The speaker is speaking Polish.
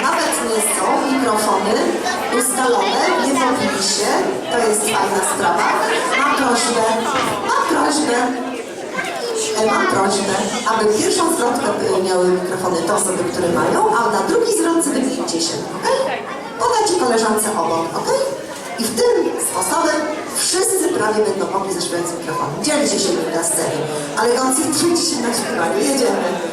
nawet nie są mikrofony ustalone, nie pobili się, to jest fajna sprawa. Mam prośbę, mam prośbę, e, mam prośbę, aby pierwszą zwrotkę miały mikrofony te osoby, które mają, a na drugiej zwrotce wymieńcie się, ok? Podajcie koleżance obok, ok? I w tym sposobem wszyscy prawie będą mogli zaśpiewać z mikrofonu. Dzielcie się nim na scenie, ale koncentrujcie się na śpiewaniu. Jedziemy.